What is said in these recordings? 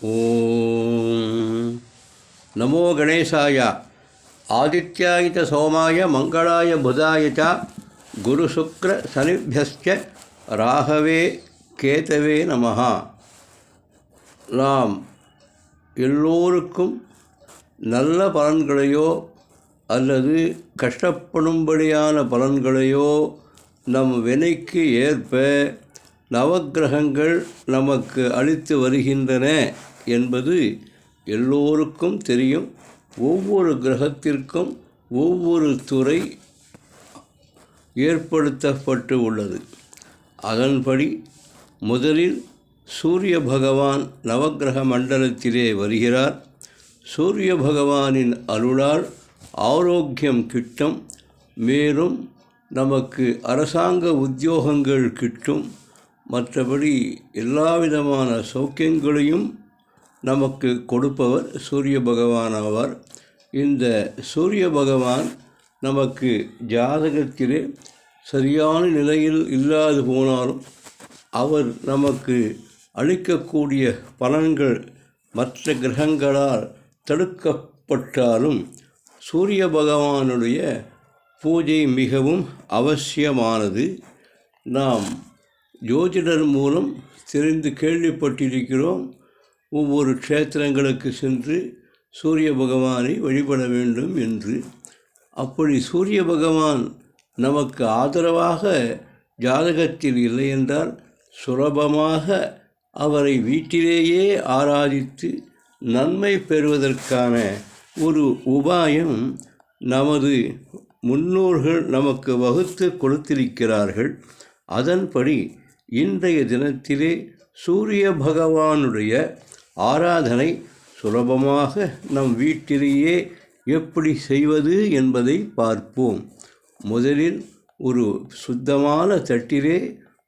ஓம். நமோ கணேசாய. ஆதித்யாய சோமாய மங்களாய புதாய ச குரு சுக்ர சனிபியஸ்ச ராகவே கேதவே நமஹா. நாம் எல்லோருக்கும் நல்ல பலன்களையோ அல்லது கஷ்டப்படும்படியான பலன்களையோ நம் வினைக்கு ஏற்ப நவக்கிரகங்கள் நமக்கு அளித்து வருகின்றன என்பது எல்லோருக்கும் தெரியும். ஒவ்வொரு கிரகத்திற்கும் ஒவ்வொரு துறை ஏற்படுத்தப்பட்டு உள்ளது. அதன்படி முதலில் சூரிய பகவான் நவக்கிரக மண்டலத்திலே வருகிறார். சூரிய பகவானின் அருளால் ஆரோக்கியம் கிட்டும். மேலும் நமக்கு அரசாங்க உத்தியோகங்கள் கிட்டும். மற்றபடி எல்லாவிதமான சௌக்கியங்களையும் நமக்கு கொடுப்பவர் சூரிய பகவான் ஆவார். இந்த சூரிய பகவான் நமக்கு ஜாதகத்திலே சரியான நிலையில் இல்லாது போனாலும் அவர் நமக்கு அளிக்கக்கூடிய பலன்கள் மற்ற கிரகங்களால் தடுக்கப்பட்டாலும் சூரிய பகவானுடைய பூஜை மிகவும் அவசியமானது. நாம் ஜோதிடர் மூலம் தெரிந்து கேள்விப்பட்டிருக்கிறோம். ஒவ்வொரு க்ஷேத்திரங்களுக்கு சென்று சூரிய பகவானை வழிபட வேண்டும் என்று. அப்படி சூரிய பகவான் நமக்கு ஆதரவாக ஜாதகத்தில் இல்லை என்றால் சுலபமாக அவரை வீட்டிலேயே ஆராதித்து நன்மை பெறுவதற்கான ஒரு உபாயம் நமது முன்னோர்கள் நமக்கு வகுத்து கொடுத்திருக்கிறார்கள். அதன்படி இன்றைய தினத்திலே சூரிய பகவானுடைய ஆராதனை சுலபமாக நம் வீட்டிலேயே எப்படி செய்வது என்பதை பார்ப்போம். முதலில் ஒரு சுத்தமான தட்டிலே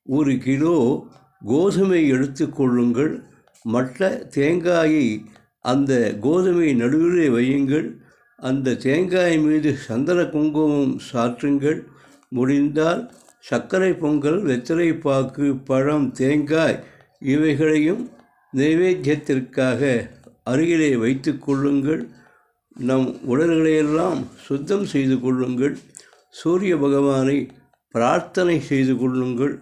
ஒரு கிலோ கோதுமை எடுத்துக்கொள்ளுங்கள் மற்ற தேங்காயை அந்த கோதுமை நடுவிலே வையுங்கள். அந்த தேங்காய் மீது சந்தன குங்குமம் சாற்றுங்கள். முடிந்தால் சர்க்கரை பொங்கல் வெற்றிலை பாக்கு பழம் தேங்காய் இவைகளையும் நைவேத்தியத்திற்காக அருகிலே வைத்து கொள்ளுங்கள். நம் உடல்களையெல்லாம் சுத்தம் செய்து கொள்ளுங்கள். சூரிய பகவானை பிரார்த்தனை செய்து கொள்ளுங்கள்.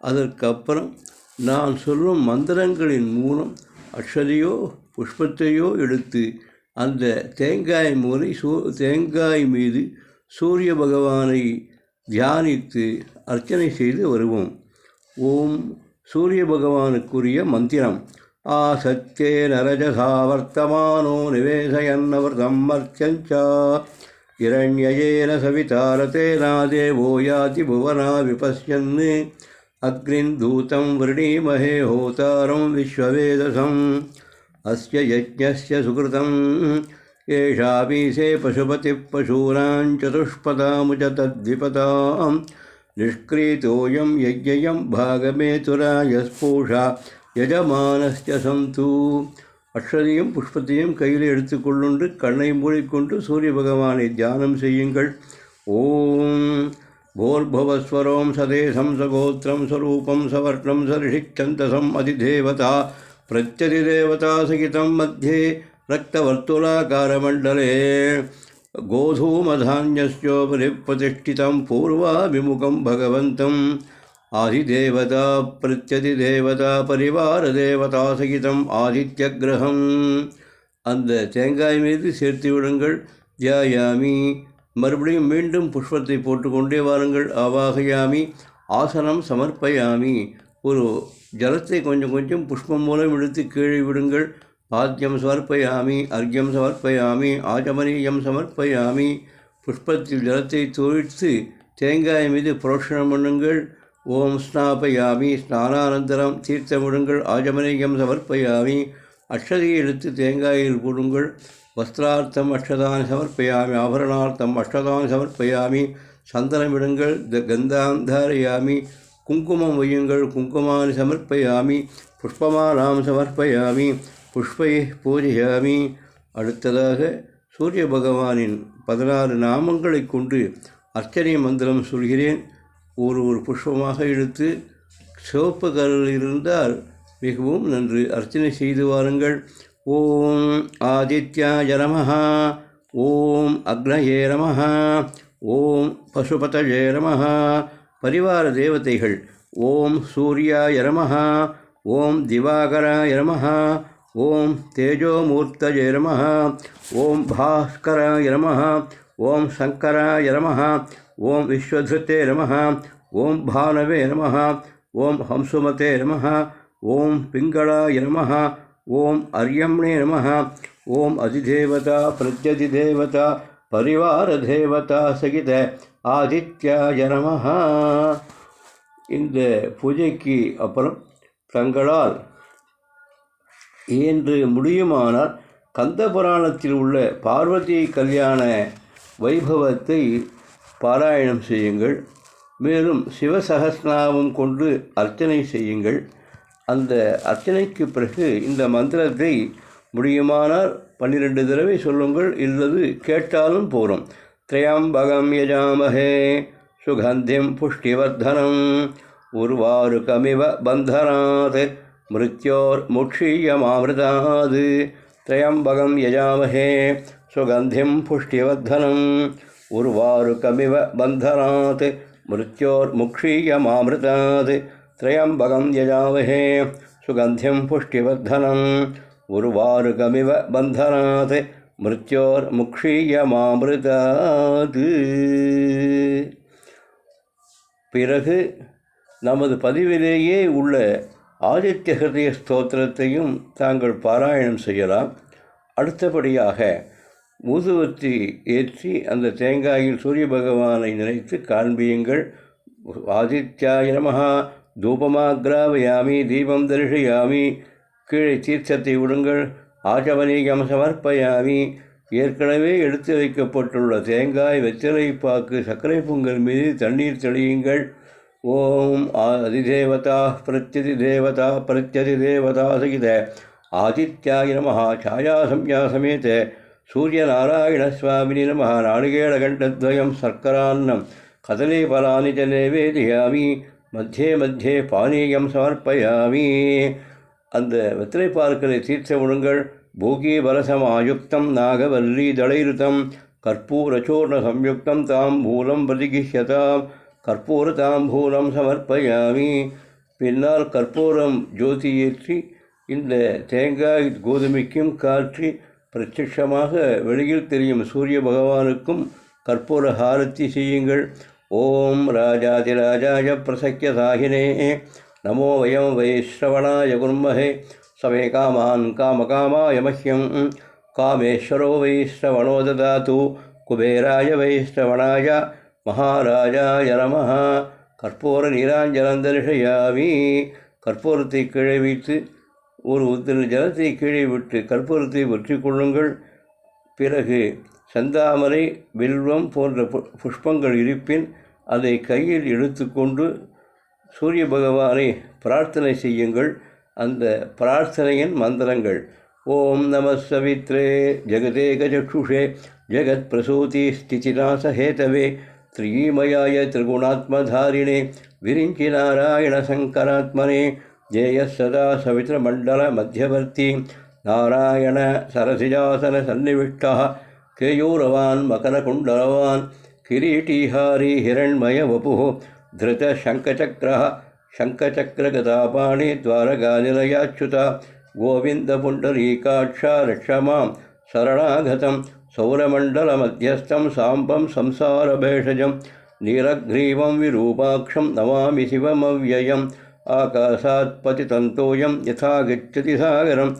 அதற்கப்புறம் நான் சொல்லும் மந்திரங்களின் மூலம் அக்ஷதையோ புஷ்பத்தையோ எடுத்து அந்த தேங்காய் மூலை சூ தேங்காய் மீது சூரிய பகவானை தியானித்து அர்ச்சனை செய்து வருவோம். ஓம் சூரிய பகவானுக்குரிய மந்திரம். ஆ சத்தே நரஜசா வர்த்தமானோ நிவேசயன்னவர் சம்மர்ச்சஞ்சா இரண்யஜேன சவிதாரதேனா தேவோ யாதி புவனா விபஷ்யன்னு. அக்னிந்தூதம் விரணீமஹே ஹோதாரம் விஸ்வவேதசம். அஸ்ய யஜ்ஞஸ்ய சுகிருதம். सुकृतं येषापीसे पशुपतिः पशूनां चतुष्पदामुच तद्विपदां निष्क्रीतोऽयं यज्ञयं भागमेतुरायस्पूषा யஜமானஸ்ய சந்து அக்ஷதையும் புஷ்பத்தையும் கையில் எடுத்துக்கொள்ளுண்டு கண்ணை மூடிக்கொண்டு சூரிய பகவானை தியானம் செய்யுங்கள் ஓம் भोर्भुवस्वरों सदेशं सगोत्रं स्वरूपं सवर्णं सऋषिच्छन्दसम् अधिदेवता प्रत्यधिदेवतासहितं मध्ये रक्तवर्तुलाकारमण्डले गोधूमधान्यस्योपरि प्रतिष्ठितं पूर्वाभिमुखं भगवन्तम् आदिदेवता प्रत्यधिदेवता परिवारदेवतासहितम् आदित्यग्रहम् அந்த தேங்காய் மீது சேர்த்து விடுங்கள் தியாயாமி மறுபடியும் மீண்டும் புஷ்பத்தை போட்டுக்கொண்டே வாருங்கள் ஆவாகயாமி ஆசனம் சமர்ப்பயாமி ஒரு ஜலத்தை கொஞ்சம் கொஞ்சம் புஷ்பம் மூலம் எடுத்து கீழே விடுங்கள் பாத்தியம் சமர்ப்பயாமி அர்க்கியம் சமர்ப்பயாமி ஆச்சமனீயம் சமர்ப்பயாமி. புஷ்பத்தில் ஜலத்தை தோழித்து தேங்காய் மீது புரோஷணம் பண்ணுங்கள். ஓம் ஸ்நாபயாமி ஸ்நானானந்தரம் தீர்த்தமிடுங்கள் ஆஜமனீயம் சமர்ப்பயாமி. அக்ஷதையை எடுத்து தேங்காயில் போடுங்கள். வஸ்திரார்த்தம் அஷ்டதானி சமர்ப்பயாமி ஆபரணார்த்தம் அஷ்டதானி சமர்ப்பயாமி. சந்தனமிடுங்கள் த கந்தாந்தாரயாமி. குங்குமம் வையுங்கள் குங்குமான் சமர்ப்பயாமி. புஷ்பமாலாம் சமர்ப்பயாமி. புஷ்பை பூஜையாமி. அடுத்ததாக சூரிய பகவானின் பதினாறு நாமங்களை கொண்டு அர்ச்சனை மந்திரம் சொல்கிறேன். ஒரு ஒரு புஷ்பமாக எடுத்து சிவப்பு கரில் இருந்தால் மிகவும் நன்று. அர்ச்சனை செய்து வாருங்கள். ஓம் ஆதித்யாய நமः ஓம் அக்னயே நமः ஓம் பசுபதயே நமः பரிவார தேவதைகள் ஓம் சூர்யாய நமः ஓம் திவாகராய நமः ஓம் தேஜோமூர்த்தயே நமः ஓம் பாஸ்கராய நமः ஓம் சங்கராய நமः ஓம் விஸ்வதிருத்தே நமः ஓம் பானவே நமः ஓம் ஹம்சுமதே நமः ஓம் பிங்களாய நமः ஓம் அர்யம்ணே நமः ஓம் அதிதேவதா பிரத்யதிதேவதா பரிவாரதேவதா சகித ஆதித்யாய நமः இந்த பூஜைக்கு அப்புறம் தங்களால் என்று முடியுமானால் கந்த புராணத்தில் உள்ள பார்வதி கல்யாண வைபவத்தை பாராயணம் செய்யுங்கள். மேலும் சிவசகஸ்நாமம் கொண்டு அர்ச்சனை செய்யுங்கள். அந்த அர்ச்சனைக்கு பிறகு இந்த மந்திரத்தை முடியுமானால் பன்னிரெண்டு தடவை சொல்லுங்கள். இல்லது கேட்டாலும் போகிறோம் திரையம்பகம் யஜாமஹே சுகந்திம் புஷ்டிவர்தனம். உருவாருகமிவ கமிவ மிருத்யோர் முக்ஷீயமாமிருதாத் திரையம்பகம் யஜாமஹே சுகந்திம் புஷ்டிவர்தனம் உருவாருகமிவ பந்தனாத் மிருத்யோர் முக்ஷீயமாமிருதாத் திரையம்பகம் யஜாமஹே சுகந்திம் புஷ்டிவர்தனம் உருவாருகமிவ பந்தனாத் மிருத்யோர் முக்ஷீயமாமிருதாத் பிறகு நமது பதிவிலேயே உள்ள ஆதித்ய ஹிருதய ஸ்தோத்திரத்தையும் தாங்கள் பாராயணம் செய்யலாம். அடுத்தபடியாக ஊதுவத்தி ஏற்றி அந்த தேங்காயில் சூரிய பகவானை நினைத்து காண்பியுங்கள். ஆதித்யாய நமஹா தூபமாகிராவயாமி தீபம் தரிசயாமி கீழே தீர்த்தத்தை விடுங்கள் ஆஜவனீகம் சமர்ப்பயாமி ஏற்கனவே எடுத்து வைக்கப்பட்டுள்ள தேங்காய் வெற்றிலை பாக்கு சர்க்கரை பொங்கல் மீது தண்ணீர் தெளியுங்கள். ஓம் ஆதிதேவதா பிரத்யதி தேவதா பிரத்யதி தேவதா சகித. ஆதித்யாய நம சாயாசம்யா சமேத சூரியநாராயணசுவாமினி நம நாளிகேளகண்டத்வயம் சர்க்கரான்னம் கதலே பலானி ச நிவேதியாமி மத்தியே மத்தியே பானீயம் சமர்ப்பயாமி அந்த வெத்திலை பார்க்கலை தீர்த்த உடுங்கள் பூகி பலசமாயுக்தம் நாகவல்லி தளைருத்தம் கற்பூரச்சூர்ண சம்யுக்தம் தாம் மூலம் பிரதிகிஷ்யதாம் கற்பூர தாம்பூலம் சமர்ப்பயாமி. பின்னால் கற்பூரம் ஜோதி ஏற்றி இந்த தேங்காய் கோதுமைக்கும் காற்றி பிரத்யட்சமாக வெளியில் தெரியும். சூரிய பகவானுக்கும் கற்பூர ஹாரத்தி செய்யுங்கள். ஓம் ராஜாதிராஜாய பிரசக்கிய சாகினே நமோ வயம் வைஸ்ரவணாய குர்மஹே. சமே காமான் காமகாமாய மஹ்யம். காமேஸ்வரோ வைஸ்ரவணோ ததாத்து. குபேராய வைஸ்ரவணாய மகாராஜாய நமः கற்பூர நீராஞ்சலந்தரிஷயாமி கற்பூரத்தை கீழே வைத்து ஒரு உத்திர ஜலத்தை கீழே விட்டு கற்பூரத்தை வெற்றி கொள்ளுங்கள். பிறகு சந்தாமரை வில்வம் போன்ற பு புஷ்பங்கள் இருப்பின் அதை கையில் எடுத்துக்கொண்டு சூரிய பகவானை பிரார்த்தனை செய்யுங்கள். அந்த பிரார்த்தனையின் மந்திரங்கள் ஓம் நம சவித்ரே ஜெகதேகச்சக்ஷுஷே ஜெகத் பிரசூதி ஸ்திதிநாச ஹேதவே. त्रिमयाय त्रिगुणात्मधारिणे विरिञ्चिनारायणशङ्करात्मने जयः सदा सवितृमण्डलमध्यवर्ती नारायणसरसिजासनसन्निविष्टः केयूरवान् मकरकुण्डलवान् किरीटीहारी हिरण्मयवपुः धृतशङ्खचक्रः शङ्खचक्रगतापाणि द्वारकानिलयाच्युता गोविन्दपुण्डरीकाक्षा रक्ष माँ सौरमण्डलमध्यस्थं साम्बं संसारभेषजं नीलग्रीवं विरूपाक्षं नमामि शिवमव्ययम् आकाशात् पतितन्तोऽयं यथा गच्छति सागरं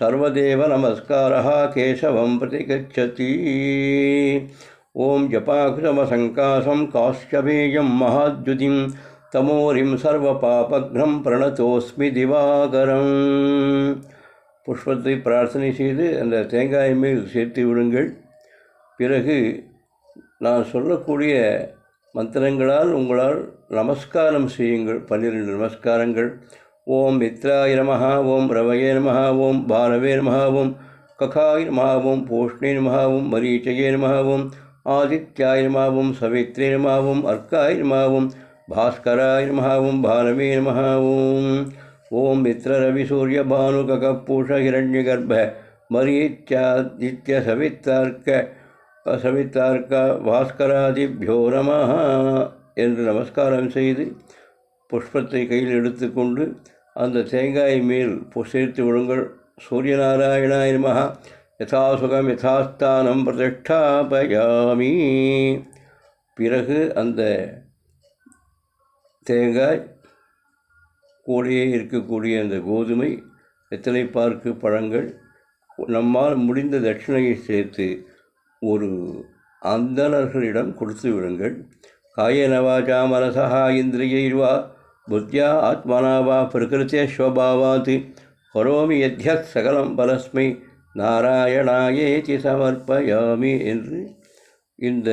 सर्वदेव नमस्कारः केशवं प्रति गच्छति ॐ जपाकृतमसङ्कासं काश्यपेयं महाद्युतिं तमोरिं सर्वपापघ्नं प्रणतोऽस्मि दिवाकरम् புஷ்பத்தை பிரார்த்தனை செய்து அந்த தேங்காய் மேல் சேர்த்து விடுங்கள் பிறகு நான் சொல்லக்கூடிய மந்திரங்களால் உங்களால் நமஸ்காரம் செய்யுங்கள் பன்னிரெண்டு நமஸ்காரங்கள் ஓம் மித்ராய நமஹ ஓம் ரவயே நமஹ ஓம் பாலவே நமஹ ஓம் ககாய நமஹ ஓம் பூஷ்ணே நமஹ ஓம் மரீச்சயே நமஹ ஓம் ஆதித்யாய நமஹ ஓம் சவித்ரே நமஹ ஓம் அர்க்காய நமஹ ஓம் பாஸ்கராய நமஹ ஓம் பாலவே நமஹ ஓம் ஓம் மரீச்சாதித்ய பாஸ்கராதிபியோ நம என்று நமஸ்காரம் செய்து புஷ்பத்தை கையில் எடுத்துக்கொண்டு அந்த தேங்காய் மேல் சேர்த்து விடுங்கள் சூரியநாராயணாய நமः யதாசுகம் யதாஸ்தானம் பிரதிஷ்டாபயாமி. பிறகு அந்த தேங்காய் கூடையே இருக்கக்கூடிய அந்த கோதுமை எத்தனை பார்க்கு பழங்கள் நம்மால் முடிந்த தட்சிணையை சேர்த்து ஒரு அந்தணர்களிடம் கொடுத்து விடுங்கள். காயன வாச்சா மனசா இந்திரியைர்வா புத்தியா ஆத்மனாவா பிரகிருத்திய ஸ்வபாவாத் கரோமி யத்யத் சகலம் பலஸ்மை நாராயணாயேதி சமர்ப்பயாமி என்று இந்த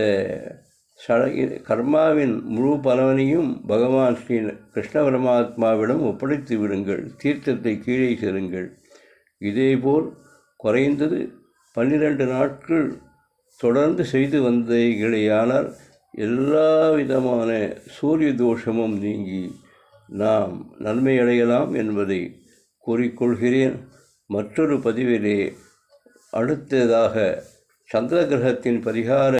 கர்மாவின் முழு பலவனையும் பகவான் ஸ்ரீ கிருஷ்ண பரமாத்மாவிடம் ஒப்படைத்து விடுங்கள். தீர்த்தத்தை கீழே செருங்கள் இதேபோல் குறைந்தது பன்னிரண்டு நாட்கள் தொடர்ந்து செய்து வந்தீர்களேயானால் எல்லா விதமான சூரிய தோஷமும் நீங்கி நாம் நன்மை அடையலாம் என்பதை கூறிக்கொள்கிறேன். மற்றொரு பதிவிலே அடுத்ததாக சந்திர கிரகத்தின் பரிகார